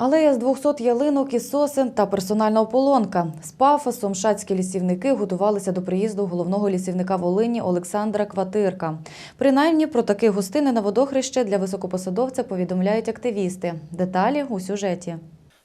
Алея з 200 ялинок і сосен та персональна ополонка. З пафосом шацькі лісівники готувалися до приїзду головного лісівника Волині Олександра Кватирка. Принаймні про такі гостини на водохреще для високопосадовця повідомляють активісти. Деталі у сюжеті.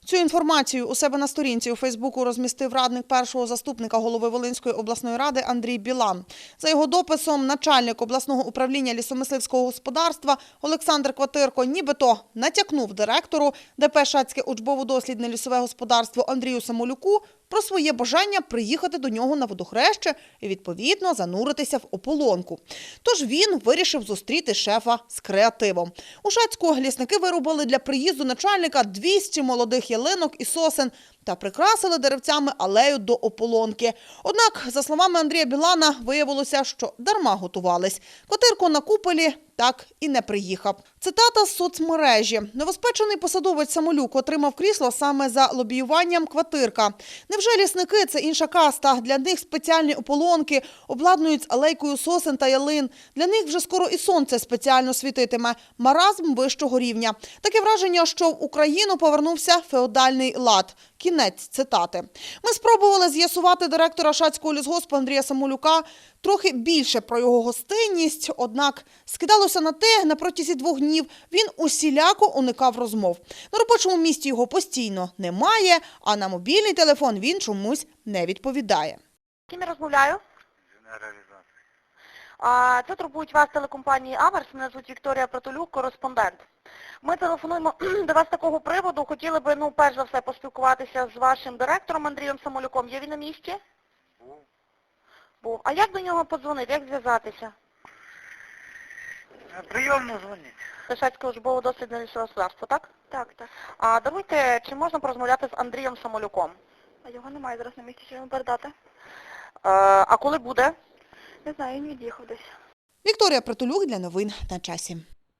Цю інформацію у себе на сторінці у Фейсбуку розмістив радник першого заступника голови Волинської обласної ради Андрій Білан. За його дописом, начальник обласного управління лісомисливського господарства Олександр Кватирко нібито натякнув директору ДП Шацьке учбово-дослідне лісове господарство Андрію Самолюку про своє бажання приїхати до нього на водохреще і, відповідно, зануритися в ополонку. Тож він вирішив зустріти шефа з креативом. У Шацьку лісники вирубали для приїзду начальника 200 молодих ялинок і сосен та прикрасили деревцями алею до ополонки. Однак, за словами Андрія Білана, виявилося, що дарма готувались. Котирко на куполі так і не приїхав. Цитата з соцмережі. Новоспечений посадовець Самолюк отримав крісло саме за лобіюванням квартирка. Невже лісники – це інша каста? Для них спеціальні ополонки обладнують алейкою сосен та ялин. Для них вже скоро і сонце спеціально світитиме. Маразм вищого рівня. Таке враження, що в Україну повернувся феодальний лад. Кінець цитати. Ми спробували з'ясувати директора Шацького лісгоспу Андрія Самолюка трохи більше про його гостинність, однак скидалося на те, на протязі двох днів він усіляко уникав розмов. На робочому місці його постійно немає, а на мобільний телефон він чомусь не відповідає. З ким я розмовляю? Генералізація. А, Це турбують вас телекомпанії Аверс. Мене звуть Вікторія Протолюк, кореспондент. Ми телефонуємо до вас з такого приводу. Хотіли би, ну, перш за все, поспілкуватися з вашим директором Андрієм Самолюком. Є він на місці? Був. Був. А як до нього подзвонити? Як зв'язатися? На прийомну дзвоніть. Лишацьке службово дослідне лісове господарство, так? Так, так. А даруйте, чи можна порозмовляти з Андрієм Самолюком? А його немає зараз на місці, що йому передати. Е, а коли буде? Не знаю, він від'їхав десь. Вікторія Притулюк для новин на часі.